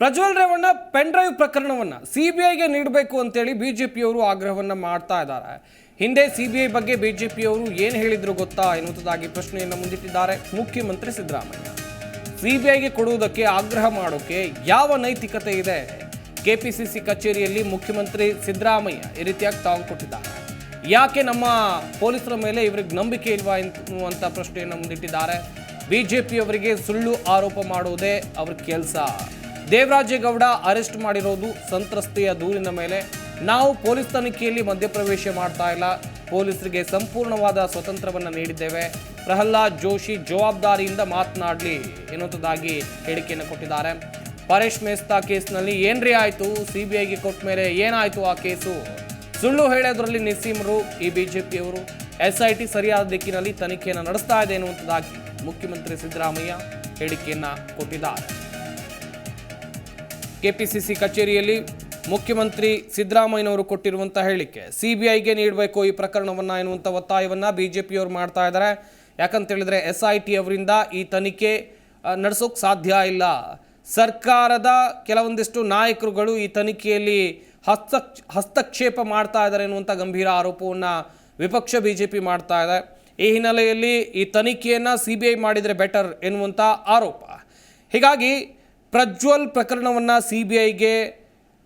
Prajwal Revanna pen drive B ಐಗೆ ನೀಡಬೇಕು ಅಂತೇಳಿ B J ಪಿಯವರು ಆಗ್ರಹವನ್ನು ಮಾಡ್ತಾ ಇದ್ದಾರೆ. ಹಿಂದೆ ಸಿ ಬಿ ಐ ಬಗ್ಗೆ ಬಿ ಜೆ ಪಿಯವರು ಏನು ಹೇಳಿದ್ರು ಗೊತ್ತಾ ಎನ್ನುವುದಾಗಿ ಪ್ರಶ್ನೆಯನ್ನು ಮುಂದಿಟ್ಟಿದ್ದಾರೆ ಮುಖ್ಯಮಂತ್ರಿ ಸಿದ್ದರಾಮಯ್ಯ. ಸಿ ಬಿ ಐಗೆ ಕೊಡುವುದಕ್ಕೆ ಆಗ್ರಹ ಮಾಡೋಕ್ಕೆ ಯಾವ ನೈತಿಕತೆ ಇದೆ? ಕೆಪಿಸಿಸಿ ಕಚೇರಿಯಲ್ಲಿ ಮುಖ್ಯಮಂತ್ರಿ ಸಿದ್ದರಾಮಯ್ಯ ಈ ರೀತಿಯಾಗಿ ತಾವು ಕೊಟ್ಟಿದ್ದಾರೆ. ಯಾಕೆ ನಮ್ಮ ಪೊಲೀಸರ ಮೇಲೆ ಇವರಿಗೆ ನಂಬಿಕೆ ಇಲ್ವಾ ಎನ್ನುವಂಥ ಪ್ರಶ್ನೆಯನ್ನು ಮುಂದಿಟ್ಟಿದ್ದಾರೆ. ಬಿ ಜೆ ಪಿಯವರಿಗೆ ಸುಳ್ಳು ಆರೋಪ ಮಾಡುವುದೇ ಅವ್ರ ಕೆಲಸ. ದೇವರಾಜೇಗೌಡ ಅರೆಸ್ಟ್ ಮಾಡಿರೋದು ಸಂತ್ರಸ್ತೆಯ ದೂರಿನ ಮೇಲೆ. ನಾವು ಪೊಲೀಸ್ ತನಿಖೆಯಲ್ಲಿ ಮಧ್ಯಪ್ರವೇಶ ಮಾಡ್ತಾ ಇಲ್ಲ. ಪೊಲೀಸರಿಗೆ ಸಂಪೂರ್ಣವಾದ ಸ್ವತಂತ್ರವನ್ನು ನೀಡಿದ್ದೇವೆ. ಪ್ರಹ್ಲಾದ್ ಜೋಶಿ ಜವಾಬ್ದಾರಿಯಿಂದ ಮಾತನಾಡಲಿ ಎನ್ನುವಂಥದ್ದಾಗಿ ಹೇಳಿಕೆಯನ್ನು ಕೊಟ್ಟಿದ್ದಾರೆ. ಪರೇಶ್ ಮೇಸ್ತಾ ಕೇಸ್ನಲ್ಲಿ ಏನ್ರಿ ಆಯಿತು? ಸಿ ಬಿ ಐಗೆ ಕೊಟ್ಟ ಮೇಲೆ ಏನಾಯಿತು ಆ ಕೇಸು? ಸುಳ್ಳು ಹೇಳೋದ್ರಲ್ಲಿ ನಿಸ್ಸೀಮರು, ಈ ಬಿಜೆಪಿಯವರು. ಎಸ್ ಐ ಟಿ ಸರಿಯಾದ ದಿಕ್ಕಿನಲ್ಲಿ ತನಿಖೆಯನ್ನು ನಡೆಸ್ತಾ ಇದೆ ಎನ್ನುವಂಥದ್ದಾಗಿ ಮುಖ್ಯಮಂತ್ರಿ ಸಿದ್ದರಾಮಯ್ಯ ಹೇಳಿಕೆಯನ್ನು ಕೊಟ್ಟಿದ್ದಾರೆ. ಕೆಪಿಸಿಸಿ ಕಚೇರಿಯಲ್ಲಿ ಮುಖ್ಯಮಂತ್ರಿ ಸಿದ್ದರಾಮಯ್ಯನವರು ಕೊಟ್ಟಿರುವಂಥ ಹೇಳಿಕೆ. ಸಿಬಿಐಗೆ ನೀಡಬೇಕು ಈ ಪ್ರಕರಣವನ್ನ ಎನ್ನುವಂಥ ಒತ್ತಾಯವನ್ನ ಬಿಜೆಪಿಯವರು ಮಾಡ್ತಾ ಇದ್ದಾರೆ. ಯಾಕಂತ ಹೇಳಿದ್ರೆ ಎಸ್ ಐ ಟಿ ಅವರಿಂದ ಈ ತನಿಖೆ ನಡೆಸೋಕೆ ಸಾಧ್ಯ ಇಲ್ಲ. ಸರ್ಕಾರದ ಕೆಲವೊಂದಿಷ್ಟು ನಾಯಕರುಗಳು ಈ ತನಿಖೆಯಲ್ಲಿ ಹಸ್ತ, ಹಸ್ತಕ್ಷೇಪ ಮಾಡ್ತಾ ಇದ್ದಾರೆ ಎನ್ನುವಂಥ ಗಂಭೀರ ಆರೋಪವನ್ನು ವಿಪಕ್ಷ ಬಿ ಜೆ ಪಿ ಮಾಡ್ತಾ ಇದೆ. ಈ ಹಿನ್ನೆಲೆಯಲ್ಲಿ ಈ ತನಿಖೆಯನ್ನು ಸಿ ಬಿ ಐ ಮಾಡಿದರೆ ಬೆಟರ್ ಎನ್ನುವಂಥ ಆರೋಪ. ಹೀಗಾಗಿ ಪ್ರಜ್ವಲ್ ಪ್ರಕರಣವನ್ನು ಸಿ ಬಿ ಐಗೆ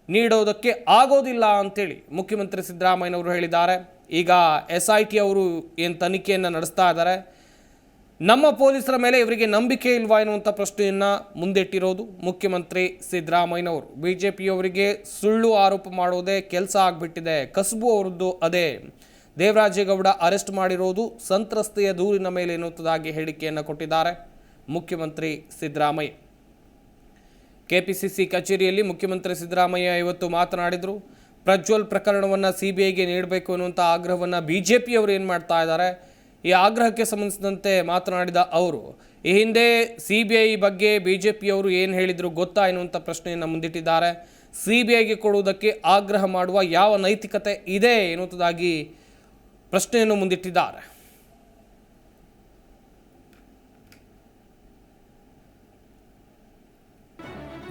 ನೀಡೋದಕ್ಕೆ ಆಗೋದಿಲ್ಲ ಅಂತೇಳಿ ಮುಖ್ಯಮಂತ್ರಿ ಸಿದ್ದರಾಮಯ್ಯನವರು ಹೇಳಿದ್ದಾರೆ. ಈಗ ಎಸ್ ಐ ಟಿ ಅವರು ಏನು ತನಿಖೆಯನ್ನು ನಡೆಸ್ತಾ ಇದ್ದಾರೆ. ನಮ್ಮ ಪೊಲೀಸರ ಮೇಲೆ ಇವರಿಗೆ ನಂಬಿಕೆ ಇಲ್ವಾ ಎನ್ನುವಂಥ ಪ್ರಶ್ನೆಯನ್ನು ಮುಂದಿಟ್ಟಿರೋದು ಮುಖ್ಯಮಂತ್ರಿ ಸಿದ್ದರಾಮಯ್ಯನವರು. ಬಿ ಜೆ ಪಿಯವರಿಗೆ ಸುಳ್ಳು ಆರೋಪ ಮಾಡೋದೇ ಕೆಲಸ ಆಗಿಬಿಟ್ಟಿದೆ. ಕಸಬು ಅವರದ್ದು ಅದೇ. ದೇವರಾಜೇಗೌಡ ಅರೆಸ್ಟ್ ಮಾಡಿರೋದು ಸಂತ್ರಸ್ತೆಯ ದೂರಿನ ಮೇಲೆ ಎನ್ನುವಂಥದ್ದಾಗಿ ಹೇಳಿಕೆಯನ್ನು ಕೊಟ್ಟಿದ್ದಾರೆ ಮುಖ್ಯಮಂತ್ರಿ ಸಿದ್ದರಾಮಯ್ಯ. ಕೆಪಿಸಿಸಿ ಕಚೇರಿಯಲ್ಲಿ ಮುಖ್ಯಮಂತ್ರಿ ಸಿದ್ದರಾಮಯ್ಯ ಇವತ್ತು ಮಾತನಾಡಿದರು. ಪ್ರಜ್ವಲ್ ಪ್ರಕರಣವನ್ನು ಸಿ ಬಿ ಐಗೆ ನೀಡಬೇಕು ಅನ್ನುವಂಥ ಆಗ್ರಹವನ್ನು ಬಿ ಜೆ ಪಿಯವರು ಏನು ಮಾಡ್ತಾ ಇದ್ದಾರೆ? ಈ ಆಗ್ರಹಕ್ಕೆ ಸಂಬಂಧಿಸಿದಂತೆ ಮಾತನಾಡಿದ ಅವರು, ಈ ಹಿಂದೆ ಸಿ ಬಿ ಐ ಬಗ್ಗೆ ಬಿ ಜೆ ಪಿಯವರು ಏನು ಹೇಳಿದರು ಗೊತ್ತಾ ಎನ್ನುವಂಥ ಪ್ರಶ್ನೆಯನ್ನು ಮುಂದಿಟ್ಟಿದ್ದಾರೆ. ಸಿ ಬಿ ಐಗೆ ಕೊಡುವುದಕ್ಕೆ ಆಗ್ರಹ ಮಾಡುವ ಯಾವ ನೈತಿಕತೆ ಇದೆ ಎನ್ನುವುದಾಗಿ ಪ್ರಶ್ನೆಯನ್ನು ಮುಂದಿಟ್ಟಿದ್ದಾರೆ.